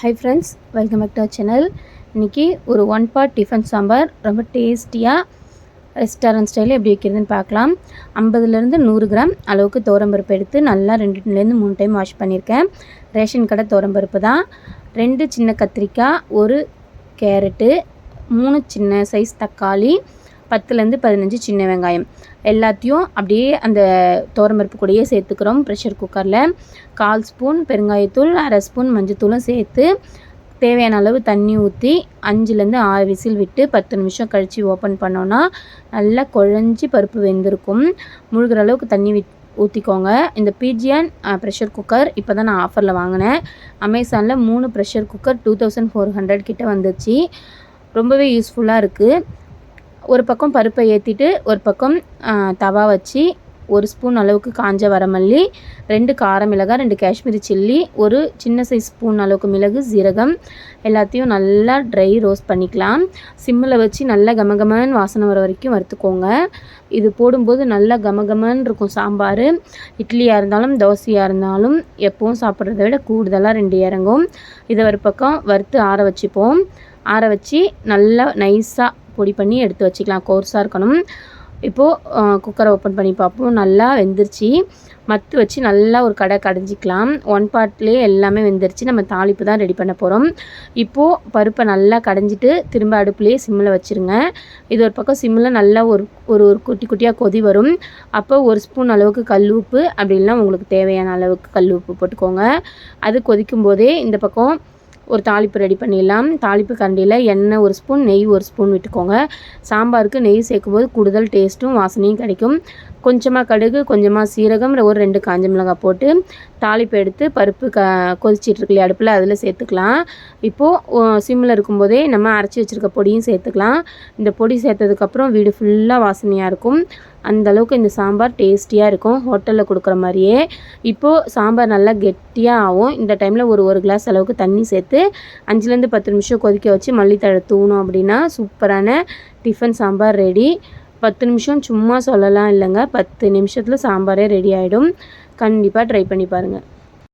Hi friends welcome back to our channel இன்றைக்கி ஒரு one part tiffin sambar. ரொம்ப டேஸ்டியாக ரெஸ்டாரண்ட் ஸ்டைலில் எப்படி வைக்கிறதுன்னு பார்க்கலாம். ஐம்பதுலேருந்து நூறு கிராம் அளவுக்கு தோரம்பருப்பு எடுத்து நல்லா ரெண்டுலேருந்து மூணு டைம் வாஷ் பண்ணியிருக்கேன். ரேஷன் கடை தோரம்பருப்பு தான். ரெண்டு சின்ன கத்திரிக்காய் ஒரு கேரட்டு மூணு சின்ன சைஸ் தக்காளி பத்துலேருந்து பதினஞ்சு சின்ன வெங்காயம். எல்லாத்தையும் அப்படியே அந்த தோரம்பருப்பு கூடயே சேர்த்துக்கிறோம். ப்ரெஷர் குக்கரில் கால் ஸ்பூன் பெருங்காயத்தூள் அரை ஸ்பூன் மஞ்சத்தூளும் சேர்த்து தேவையான அளவு தண்ணி ஊற்றி அஞ்சுலேருந்து ஆறு விசில் விட்டு பத்து நிமிஷம் கழித்து ஓப்பன் பண்ணோன்னா நல்லா குழஞ்சி பருப்பு வெந்திருக்கும். முழுகிற அளவுக்கு தண்ணி விட் ஊற்றிக்கோங்க இந்த பிஜிஎன் ப்ரெஷர் குக்கர் இப்போ தான் நான் ஆஃபரில் வாங்கினேன். அமேசானில் மூணு pressure cooker two thousand four hundred கிட்டே வந்துச்சு. ரொம்பவே யூஸ்ஃபுல்லாக இருக்குது ஒரு பக்கம் பருப்பை ஏற்றிட்டு ஒரு பக்கம் தவா வச்சு ஒரு ஸ்பூன் அளவுக்கு காஞ்ச வரமல்லி ரெண்டு கார மிளகாய் ரெண்டு காஷ்மீரி சில்லி ஒரு சின்ன சைஸ் ஸ்பூன் அளவுக்கு மிளகு சீரகம் எல்லாத்தையும் நல்லா ட்ரை ரோஸ்ட் பண்ணிக்கலாம். சிம்மில் வச்சு நல்லா கமகமன் வாசனை வர வரைக்கும் வறுத்துக்கோங்க. இது போடும்போது நல்லா கமகமன் இருக்கும் சாம்பார். இட்லியாக இருந்தாலும் தோசையாக இருந்தாலும் எப்பவும் சாப்பிட்றத விட கூடுதலாக ரெண்டு இறங்கும். இதை ஒரு பக்கம் வறுத்து ஆற வச்சுப்போம். ஆற வச்சு நல்லா நைஸாக பொடி பண்ணி எடுத்து வச்சுக்கலாம். கோர்ஸாக இருக்கணும். இப்போது குக்கரை ஓப்பன் பண்ணி பார்ப்போம். நல்லா வெந்துருச்சு. மத்து வச்சு நல்லா ஒரு கடை கடைஞ்சிக்கலாம். ஒன் பார்ட்லேயே எல்லாமே வெந்துருச்சு. நம்ம தாளிப்பு தான் ரெடி பண்ண போகிறோம் இப்போது பருப்பை நல்லா கடைஞ்சிட்டு திரும்ப அடுப்புலேயே சிம்மில் வச்சுருங்க. இது ஒரு பக்கம் சிம்மில் நல்லா ஒரு ஒரு ஒரு குட்டி குட்டியாக கொதி வரும். அப்போ ஒரு ஸ்பூன் அளவுக்கு கல் உப்பு அப்படின்னா உங்களுக்கு தேவையான அளவுக்கு கல் உப்பு போட்டுக்கோங்க. அது கொதிக்கும் போதே இந்த பக்கம் ஒரு தாளிப்பு ரெடி பண்ணிடலாம். தாளிப்பு கண்டியில் எண்ணெய் ஒரு ஸ்பூன் நெய் ஒரு ஸ்பூன் விட்டுக்கோங்க. சாம்பாருக்கு நெய் சேர்க்கும்போது கூடுதல் டேஸ்ட்டும் வாசனையும் கிடைக்கும். கொஞ்சமாக கடுகு கொஞ்சமாக சீரகம் ஒரு ரெண்டு காஞ்ச மிளகாய் போட்டு தாளிப்பு எடுத்து பருப்பு க கொதிச்சிட்ருக்கலையே அடுப்பில் அதில் சேர்த்துக்கலாம். இப்போது சிம்மில் இருக்கும்போதே நம்ம அரைச்சி வச்சுருக்க பொடியும் சேர்த்துக்கலாம். இந்த பொடி சேர்த்ததுக்கப்புறம் வீடு ஃபுல்லாக வாசனையாக இருக்கும். அந்தளவுக்கு இந்த சாம்பார் டேஸ்டியாக இருக்கும். ஹோட்டலில் கொடுக்குற மாதிரியே. இப்போது சாம்பார் நல்லா கெட்டியாக ஆகும். இந்த டைமில் ஒரு ஒரு கிளாஸ் அளவுக்கு தண்ணி சேர்த்து அஞ்சுலேருந்து பத்து நிமிஷம் கொதிக்க வச்சு மல்லித்தழை தூணும் அப்படின்னா சூப்பரான டிஃபன் சாம்பார் ரெடி. பத்து நிமிஷம் சும்மா சொல்லலாம் இல்லைங்க. பத்து நிமிஷத்தில் சாம்பாரே ரெடி ஆகிடும் கண்டிப்பாக ட்ரை பண்ணி பாருங்கள்